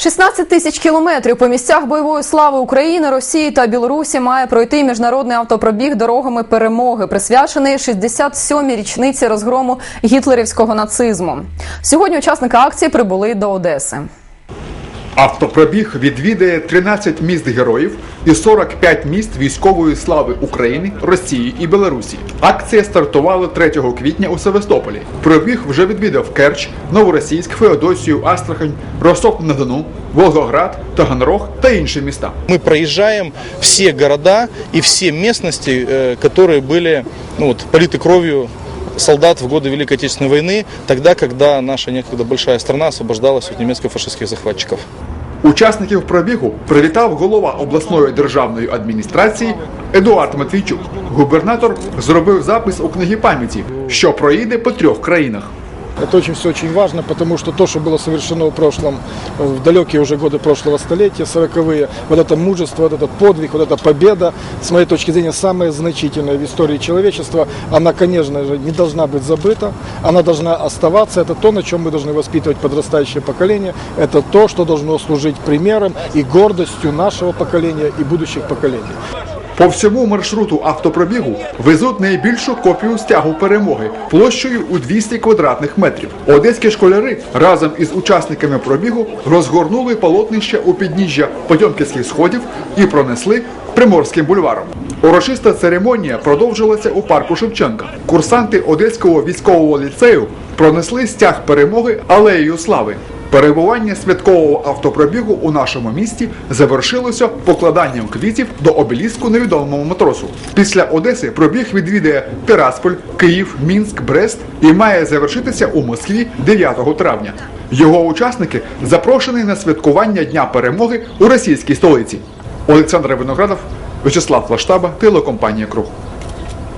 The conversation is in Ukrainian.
16 тисяч кілометрів по місцях бойової слави України, Росії та Білорусі має пройти міжнародний автопробіг дорогами перемоги, присвячений 67-й річниці розгрому гітлерівського нацизму. Сьогодні учасники акції прибули до Одеси. Автопробіг відвідає 13 міст героїв і 45 міст військової слави України, Росії і Білорусі. Акція стартувала 3 квітня у Севастополі. Пробіг вже відвідав Керч, Новоросійськ, Феодосію, Астрахань, Ростов-на-Дону, Волгоград, Таганрог та інші міста. Мы проезжаем все города и все местности, э, которые были ну, вот, политы кровью солдат в годы Великой Отечественной войны, тогда, когда наша некогда большая страна освобождалась от немецко-фашистских захватчиков. Учасників пробігу привітав голова обласної державної адміністрації Едуард Матвійчук. Губернатор зробив запис у книгі пам'яті, що проїде по трьох країнах. Это очень все очень важно, потому что то, что было совершено в прошлом, в далекие уже годы прошлого столетия, сороковые, вот это мужество, вот этот подвиг, вот эта победа, с моей точки зрения, самая значительная в истории человечества, она, конечно же, не должна быть забыта, она должна оставаться, это то, на чем мы должны воспитывать подрастающее поколение, это то, что должно служить примером и гордостью нашего поколения и будущих поколений. По всьому маршруту автопробігу везуть найбільшу копію стягу перемоги площею у 200 квадратних метрів. Одеські школяри разом із учасниками пробігу розгорнули полотнище у підніжжя Потьомківських сходів і пронесли Приморським бульваром. Урочиста церемонія продовжилася у парку Шевченка. Курсанти Одеського військового ліцею пронесли стяг перемоги алеєю слави. Перебування святкового автопробігу у нашому місті завершилося покладанням квітів до обеліску невідомому матросу. Після Одеси пробіг відвідає Тирасполь, Київ, Мінськ, Брест і має завершитися у Москві 9 травня. Його учасники запрошені на святкування Дня перемоги у російській столиці. Олександр Виноградов, Вячеслав Лаштаба, телекомпанія Круг.